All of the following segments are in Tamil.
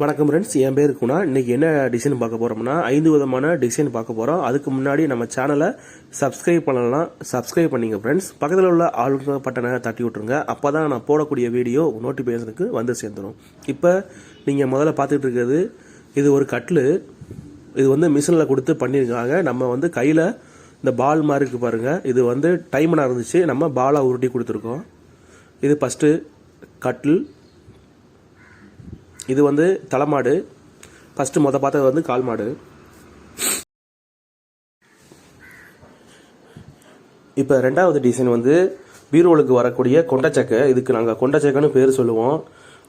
வணக்கம் ஃப்ரெண்ட்ஸ் என் பேர் குணா. இன்றைக்கி என்ன டிசைன் பார்க்க போகிறோம்னா ஐந்து விதமான டிசைன் பார்க்க போகிறோம் அதுக்கு முன்னாடி நம்ம சேனலை சப்ஸ்கிரைப் பண்ணலாம் சப்ஸ்கிரைப் பண்ணிங்க ஃப்ரெண்ட்ஸ் பக்கத்தில் உள்ள ஆளுங்க பட்டனை தட்டி விட்ருங்க அப்போ தான் நான் போடக்கூடிய வீடியோ நோட்டிஃபிகேஷனுக்கு வந்து சேர்ந்துடும் இப்போ நீங்கள் முதல்ல பார்த்துட்டு இருக்கிறது இது ஒரு கட்லு இது வந்து மிஷினில் கொடுத்து பண்ணியிருக்காங்க. நம்ம வந்து கையில் இந்த பால் மாதிரி இருக்குது பாருங்கள் இது வந்து டைமனாக இருந்துச்சு. நம்ம பாலாக உருட்டி கொடுத்துருக்கோம். இது ஃபஸ்ட்டு கட்டில். இது வந்து தலைமாடு. ஃபஸ்ட்டு மொதல் பார்த்தது வந்து கால் மாடு இப்போ ரெண்டாவது டிசைன் வந்து பீரோலுக்கு வரக்கூடிய கொண்டச்சக்கை. இதுக்கு நாங்கள் கொண்டச்சக்கைன்னு பேர் சொல்லுவோம்.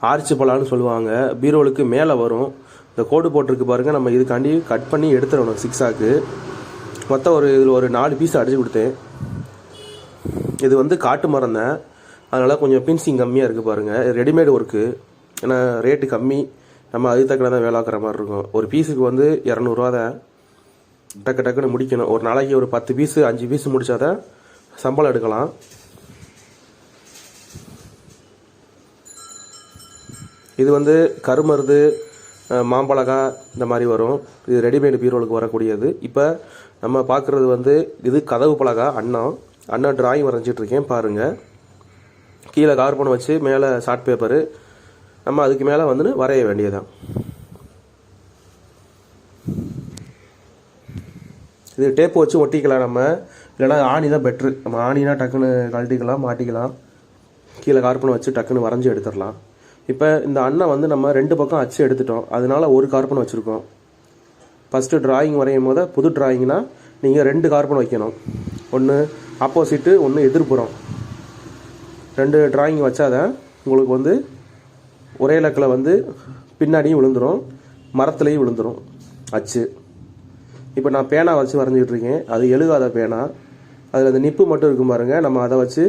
ஆர்ச்சி பழான்னு சொல்லுவாங்க. பீரோலுக்கு மேலே வரும். இந்த கோடு போட்டிருக்கு பாருங்கள் நம்ம இதுக்காண்டி கட் பண்ணி எடுத்துடணும் சிக்ஸாக்கு மொத்தம் ஒரு இதில் ஒரு நாலு பீஸ் அடிச்சு கொடுத்தேன். இது வந்து காட்டு மரம் தான் அதனால் கொஞ்சம் பின்சிங் கம்மியாக இருக்குது பாருங்கள் ரெடிமேடு ஒர்க்கு ஏன்னா ரேட்டு கம்மி. நம்ம அதுக்கு தக்கன தான் வேலாக்குற மாதிரி இருக்கும். ஒரு பீஸுக்கு வந்து இரநூறுவா தான். டக்கு டக்குன்னு முடிக்கணும். ஒரு நாளைக்கு ஒரு பத்து பீஸு அஞ்சு பீஸ் முடிச்சாதான் சம்பளம் எடுக்கலாம். இது வந்து கருமருது மாம்பழகா இந்த மாதிரி வரும். இது ரெடிமேட் பீரோலுக்கு வரக்கூடியது. இப்போ நம்ம பார்க்குறது வந்து இது கதவு பலகா அண்ணா அண்ணா டிராயிங் வரைஞ்சிட்ருக்கேன் பாருங்கள் கீழே கார்பன் வச்சு மேலே ஷார்ட் பேப்பரு நம்ம அதுக்கு மேலே வந்து வரைய வேண்டியதுதான். இது டேப்பு வச்சு ஒட்டிக்கலாம் நம்ம. இல்லைனா ஆணி தான் பெட்ரு நம்ம ஆணினா டக்குன்னு கழட்டிக்கலாம் மாட்டிக்கலாம். கீழே கார்பன் வச்சு டக்குன்னு வரைஞ்சி எடுத்துடலாம். இப்போ இந்த அண்ணன் வந்து நம்ம ரெண்டு பக்கம் அச்சு எடுத்துட்டோம். அதனால ஒரு கார்பன் வச்சுருக்கோம். ஃபஸ்ட்டு டிராயிங் வரையும் போது புது டிராயிங்னா நீங்கள் ரெண்டு கார்பன் வைக்கணும். ஒன்று ஆப்போசிட்டு ஒன்று எதிர்ப்புறம் ரெண்டு டிராயிங் வச்சாதான் உங்களுக்கு வந்து ஒரே இலக்கில் வந்து பின்னாடியும் விழுந்துரும் மரத்துலேயும் விழுந்துரும். அச்சு. இப்போ நான் பேனா வச்சு வரைஞ்சிக்கிட்டு இருக்கேன். அது எழுகாத பேனா. அதில் அந்த நிப்பு மட்டும் இருக்கும் பாருங்கள் நம்ம அதை வச்சு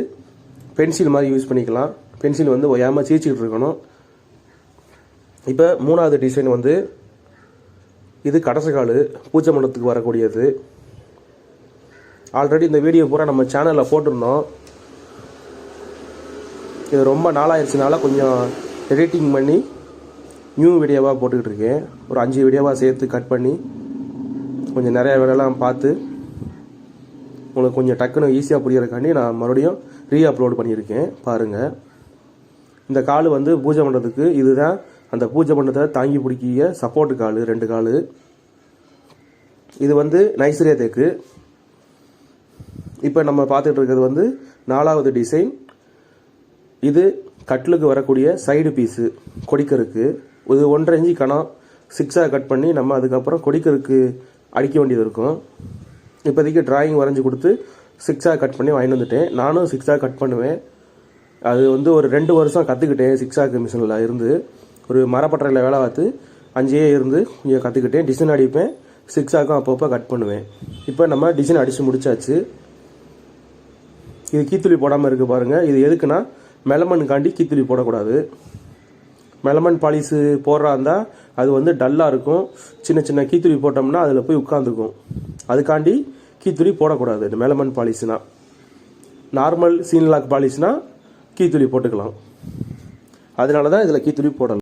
பென்சில் மாதிரி யூஸ் பண்ணிக்கலாம். பென்சில் வந்து ஒயாமல் சீச்சிக்கிட்டு இருக்கணும். இப்போ மூணாவது டிசைன் வந்து இது கடைசக்கால் பூச்சை மண்டலத்துக்கு வரக்கூடியது. ஆல்ரெடி இந்த வீடியோ பூரா நம்ம சேனலில் போட்டிருந்தோம். இது ரொம்ப நாளாயிருச்சுனால கொஞ்சம் எடிட்டிங் பண்ணி நியூ வீடியோவாக போட்டுக்கிட்டு இருக்கேன் ஒரு அஞ்சு வீடியோவாக சேர்த்து கட் பண்ணி கொஞ்சம் நிறைய வேலைலாம் பார்த்து உங்களுக்கு கொஞ்சம் டக்குன்னு ஈஸியாக புரியறதுக்காண்டி நான் மறுபடியும் ரீ அப்லோட் பண்ணியிருக்கேன். பாருங்கள் இந்த கால் வந்து பூஜை பண்ணுறதுக்கு இதுதான். அந்த பூஜை பண்ணுறதை தாங்கி பிடிக்கிய சப்போர்ட் கால் ரெண்டு கால். இது வந்து நைசரிய தேக்கு. இப்போ நம்ம பார்த்துட்டு இருக்கிறது வந்து நாலாவது டிசைன் இது கட்டிலுக்கு வரக்கூடிய சைடு பீஸு கொடிக்கருக்கு. இது ஒன்றரை இஞ்சி கணம் சிக்ஸாக கட் பண்ணி நம்ம அதுக்கப்புறம் கொடிக்கருக்கு அடிக்க வேண்டியது இருக்கும். இப்போதைக்கு டிராயிங் வரைஞ்சி கொடுத்து சிக்ஸாக கட் பண்ணி வாங்கிட்டு வந்துட்டேன். நானும் சிக்ஸாக கட் பண்ணுவேன். அது வந்து ஒரு ரெண்டு வருஷம் கற்றுக்கிட்டேன் சிக்ஸாக்கு மிஷினில் இருந்து. ஒரு மரப்பட்டறையில் வேலை பார்த்து அஞ்சே இருந்து கொஞ்சம் கற்றுக்கிட்டேன் டிசைன் அடிப்பேன். சிக்ஸாக்கும் அப்பப்போ கட் பண்ணுவேன். இப்போ நம்ம டிசைன் அடித்து முடிச்சாச்சு. இது கீத்துளி போடாமல் இருக்குது பாருங்கள் இது எதுக்குன்னா மெலமனுக்காண்டி கீத்துளி போடக்கூடாது. மெலமன் பாலிசு போடுறா இருந்தால் அது வந்து டல்லாக இருக்கும். சின்ன சின்ன கீத்துளி போட்டோம்னா அதில் போய் உட்காந்துக்கும் அதுக்காண்டி கீத்துளி போடக்கூடாது இந்த மெலமன் பாலிசுனா நார்மல் சீன்லாக் பாலிஸ்னா கீத்துளி போட்டுக்கலாம். அதனால தான் இதில் கீத்துளி போடலாம்